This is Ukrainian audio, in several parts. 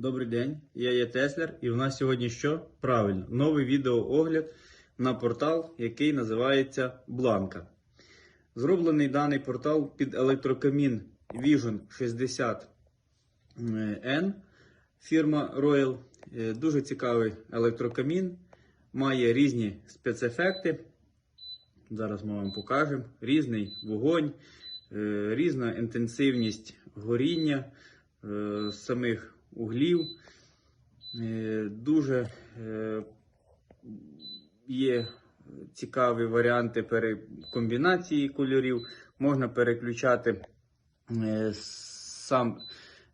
Добрий день, я є Теслер, і в нас сьогодні що? Правильно, новий відеоогляд на портал, який називається Бланка. Зроблений даний портал під електрокамін Vision 60N фірма Royal. Е, Дуже цікавий електрокамін, має різні спецефекти. Зараз ми вам покажемо. Різний вогонь, е, різна інтенсивність горіння е, самих углів. Е, Дуже е, є цікаві варіанти комбінації кольорів. Можна переключати е, сам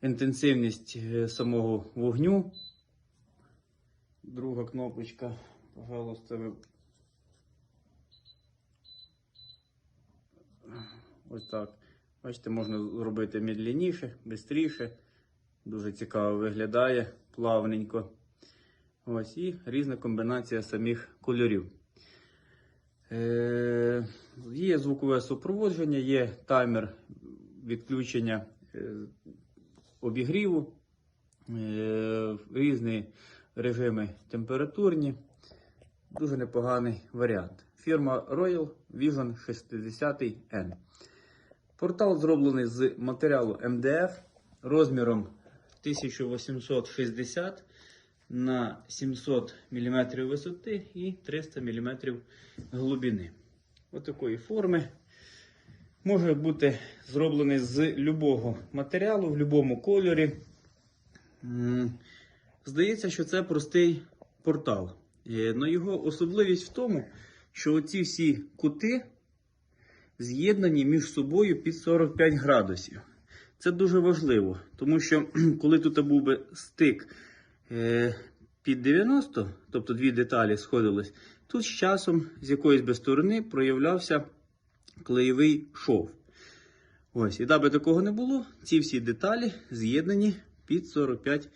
інтенсивність самого вогню. Друга кнопочка, пожалуйста, Ось так. Бачите, можна зробити медленніше, швидше. Дуже цікаво виглядає, плавненько. Ось і різна комбінація самих кольорів. Е, є звукове супроводження, є таймер відключення е, обігріву, е, різні режими температурні. Дуже непоганий варіант. Фірма Royal Vision 60N. Портал зроблений з матеріалу МДФ розміром 1860 на 700 мм висоти і 300 мм глибини. Отакої форми. Може бути зроблений з любого матеріалу, в будь-якому кольорі. Здається, що це простий портал. Але його особливість в тому, що оці всі кути з'єднані між собою під 45 градусів. Це дуже важливо, тому що коли тут був би стик е, під 90, тобто дві деталі сходились, тут з часом з якоїсь би сторони проявлявся клеєвий шов. Ось, і даби такого не було, ці всі деталі з'єднані під 45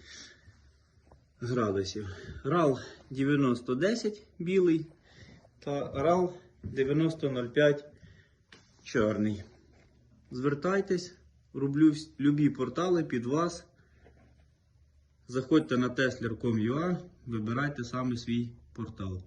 градусів. RAL 9010 білий та RAL 9005 чорний. Звертайтесь, роблю любі портали під вас. Заходьте на tesler.com.ua, вибирайте саме свій портал.